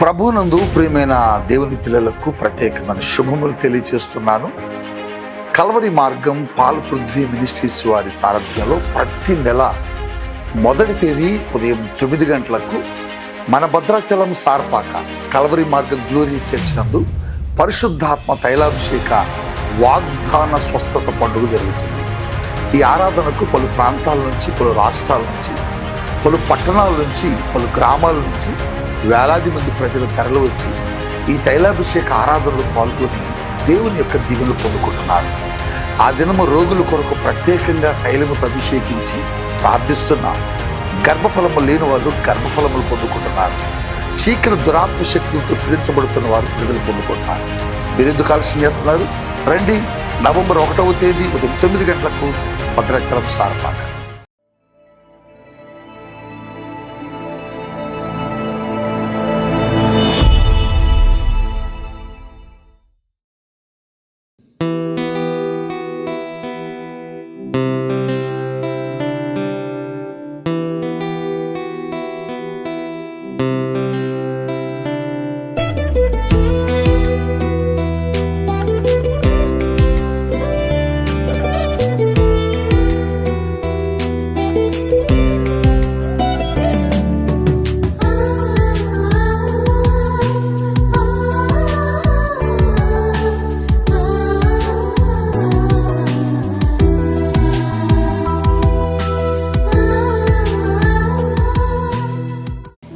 ప్రభునందు ప్రియమైన దేవుని పిల్లలకు ప్రత్యేకమైన శుభములు తెలియజేస్తున్నాను కలవరి మార్గం పాలు పృథ్వీ మినిస్ట్రీస్ వారి సారథ్యంలో ప్రతి నెల మొదటి తేదీ ఉదయం తొమ్మిది గంటలకు మన భద్రాచలం సార్పాక కలవరి మార్గం గ్లోరీ చర్చ్ నందు పరిశుద్ధాత్మ తైలాభిషేక వాగ్దాన స్వస్థత పండుగ జరుగుతుంది. ఈ ఆరాధనకు పలు ప్రాంతాల నుంచి పలు రాష్ట్రాల నుంచి పలు పట్టణాల నుంచి పలు గ్రామాల నుంచి వేలాది మంది ప్రజలు తరలివచ్చి ఈ తైలాభిషేక ఆరాధనలో పాల్గొని దేవుని యొక్క దిగులు పొందుకుంటున్నారు. ఆ దినము రోగుల కొరకు ప్రత్యేకంగా తైలముకు అభిషేకించి ప్రార్థిస్తున్నారు గర్భఫలము లేని వారు గర్భఫలములు పొందుకుంటున్నారు. చీకటి దురాత్మ శక్తులతో పీడించబడుతున్న వారు విడుదల పొందుకుంటున్నారు. మీరు ఎందుకు ఆలస్యం చేస్తున్నారు? రండి. నవంబర్ ఒకటవ తేదీ ఉదయం తొమ్మిది గంటలకు Bhadrachalam Sarapaka.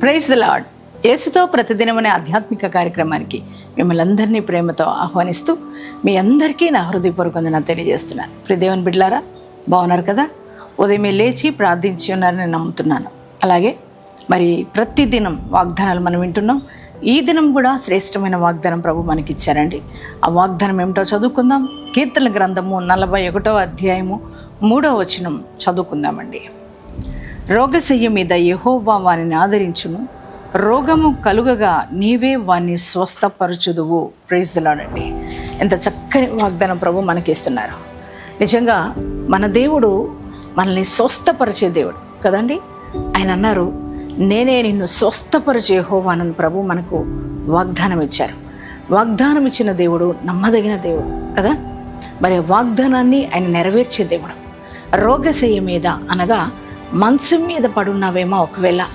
Praise the Lord యేసుతో ప్రతిదినం అనే ఆధ్యాత్మిక కార్యక్రమానికి మిమ్మల్ని అందరినీ ప్రేమతో ఆహ్వానిస్తూ మీ అందరికీ నా హృదయపూర్వకంగా తెలియజేస్తున్నాను. ప్రిదేవన్ బిడ్లారా బాగున్నారు కదా? ఉదయం లేచి ప్రార్థించి ఉన్నారని నమ్ముతున్నాను. అలాగే మరి ప్రతిదినం వాగ్దానాలు మనం వింటున్నాం. ఈ దినం కూడా శ్రేష్టమైన వాగ్దానం ప్రభు మనకిచ్చారండి. ఆ వాగ్దానం ఏమిటో చదువుకుందాం. కీర్తన గ్రంథము నలభై ఒకటో అధ్యాయము మూడో వచనం చదువుకుందామండి. రోగశయ్య మీద యహోవా వారిని ఆదరించును. రోగము కలుగగా నీవే వాణ్ణి స్వస్థపరచుదువు. ప్రైజ్లాడండి ఎంత చక్కని వాగ్దానం ప్రభు మనకిస్తున్నారు. నిజంగా మన దేవుడు మనల్ని స్వస్థపరిచే దేవుడు కదండి? ఆయన అన్నారు నేనే నిన్ను స్వస్థపరిచే హోవానని ప్రభు మనకు వాగ్దానం ఇచ్చారు. వాగ్దానం ఇచ్చిన దేవుడు నమ్మదగిన దేవుడు కదా? మరి వాగ్దానాన్ని ఆయన నెరవేర్చే దేవుడు. రోగశయ్య మీద అనగా మంచం మీద పడున్నావేమో ఒకవేళ.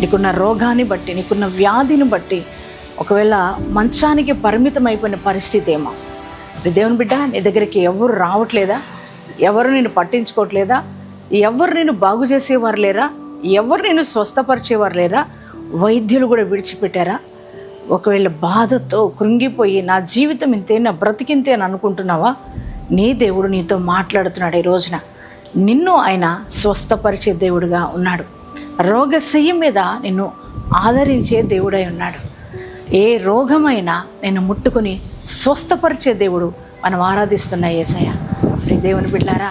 నీకున్న రోగాన్ని బట్టి నీకున్న వ్యాధిని బట్టి ఒకవేళ మంచానికి పరిమితం అయిపోయిన పరిస్థితి ఏమో దేవుని బిడ్డ నీ దగ్గరికి ఎవరు రావట్లేదా? ఎవరు నేను పట్టించుకోవట్లేదా? ఎవరు నేను బాగు చేసేవారు లేరా? ఎవరు నేను స్వస్థపరిచేవారు లేరా? వైద్యులు కూడా విడిచిపెట్టారా? ఒకవేళ బాధతో కృంగిపోయి నా జీవితం ఇంతే నా బ్రతికింతే అని అనుకుంటున్నావా? నీ దేవుడు నీతో మాట్లాడుతున్నాడు ఈ రోజున. నిన్ను ఆయన స్వస్థపరిచే దేవుడుగా ఉన్నాడు. రోగశయ్య మీద నిన్ను ఆదరించే దేవుడై ఉన్నాడు. ఏ రోగమైనా నిన్ను ముట్టుకుని స్వస్థపరిచే దేవుడు మనం ఆరాధిస్తున్న ఏసయ్య. మరి దేవుని బిడ్డారా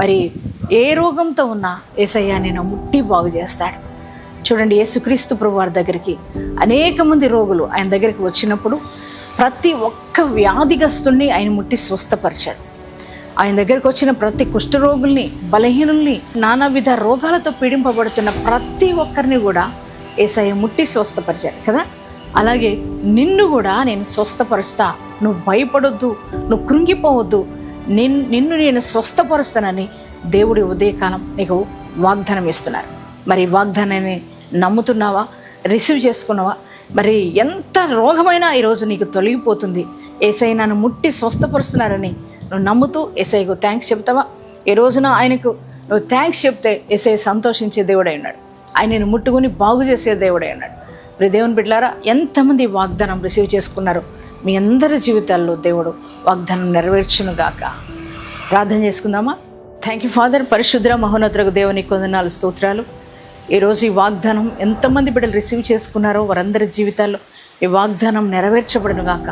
మరి ఏ రోగంతో ఉన్నా ఏసయ్య నేను ముట్టి బాగు చేస్తాడు. చూడండి యేసుక్రీస్తు ప్రభు వారి దగ్గరికి అనేక మంది రోగులు ఆయన దగ్గరికి వచ్చినప్పుడు ప్రతి ఒక్క వ్యాధిగస్తుని ఆయన ముట్టి స్వస్థపరిచాడు. ఆయన దగ్గరికి వచ్చిన ప్రతి కుష్ఠరోగుల్ని బలహీనుల్ని నానావిధ రోగాలతో పీడింపబడుతున్న ప్రతి ఒక్కరిని కూడా ఏసయ్య ముట్టి స్వస్థపరిచారు కదా? అలాగే నిన్ను కూడా నేను స్వస్థపరుస్తా. నువ్వు భయపడొద్దు నువ్వు కృంగిపోవద్దు. నిన్ నిన్ను నేను స్వస్థపరుస్తానని దేవుడి ఉదయకాలం నీకు వాగ్దానం ఇస్తున్నారు. మరి వాగ్దానాన్ని నమ్ముతున్నావా? రిసీవ్ చేసుకున్నావా? మరి ఎంత రోగమైనా ఈరోజు నీకు తొలగిపోతుంది. ఏసై నన్ను ముట్టి స్వస్థపరుస్తున్నారని నువ్వు నమ్ముతూ ఎస్ఐకు థ్యాంక్స్ చెప్తావా? ఏ రోజున ఆయనకు నువ్వు థ్యాంక్స్ చెప్తే ఎస్ఐ సంతోషించే దేవుడై ఉన్నాడు. ఆయనను ముట్టుకుని బాగు చేసే దేవుడై ఉన్నాడు. మరి దేవుని బిడ్డారా ఎంతమంది వాగ్దానం రిసీవ్ చేసుకున్నారు మీ అందరి జీవితాల్లో దేవుడు వాగ్దానం నెరవేర్చును గాక. ప్రార్థన చేసుకుందామా? థ్యాంక్ యూ ఫాదర్ పరిశుద్ర మహోన్నతులకు దేవుని కొందనాలు స్తోత్రాలు. ఈరోజు ఈ వాగ్దానం ఎంతమంది బిడ్డలు రిసీవ్ చేసుకున్నారో వారందరి జీవితాల్లో ఈ వాగ్దానం నెరవేర్చబడును గాక.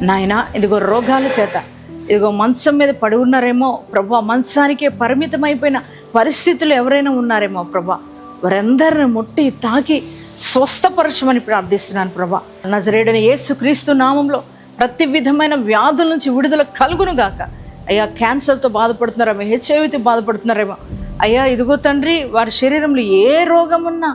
నాయన ఇదిగో రోగాల చేత ఇదిగో మంచం మీద పడి ఉన్నారేమో ప్రభా మంచానికే పరిమితమైపోయిన పరిస్థితులు ఎవరైనా ఉన్నారేమో ప్రభా వారందరిని ముట్టి తాకి స్వస్థపరచమని ప్రార్థిస్తున్నాను ప్రభా. నజరేడని యేసుక్రీస్తు నామంలో ప్రతి విధమైన వ్యాధుల నుంచి విడుదల కలుగును గాక అయ్యా క్యాన్సర్తో బాధపడుతున్నారేమో హెచ్ఐవితో బాధపడుతున్నారేమో. అయ్యా ఇదిగో తండ్రి వారి శరీరంలో ఏ రోగం ఉన్నా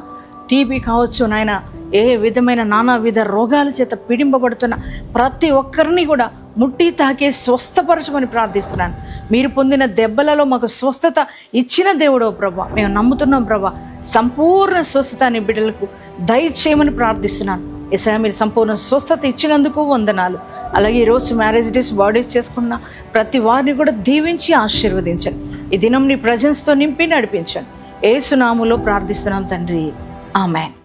టీబీ కావచ్చు నాయన ఏ విధమైన నానా విధ రోగాల చేత పీడింపబడుతున్న ప్రతి ఒక్కరిని కూడా ముట్టి తాకే స్వస్థపరచమని ప్రార్థిస్తున్నాను. మీరు పొందిన దెబ్బలలో మాకు స్వస్థత ఇచ్చిన దేవుడో ప్రభా. మేము నమ్ముతున్నాం ప్రభా. సంపూర్ణ స్వస్థత నీ బిడ్డలకు దయచేయమని ప్రార్థిస్తున్నాను. ఎసా మీరు సంపూర్ణ స్వస్థత ఇచ్చినందుకు వందనాలు. అలాగే ఈరోజు మ్యారేజ్ డేస్ బాడీస్ చేసుకున్న ప్రతి వారిని కూడా దీవించి ఆశీర్వదించండి. ఈ దినం నీ ప్రజెన్స్తో నింపి నడిపించండి. ఏసునాములో ప్రార్థిస్తున్నాం తండ్రి. ఆమెన్.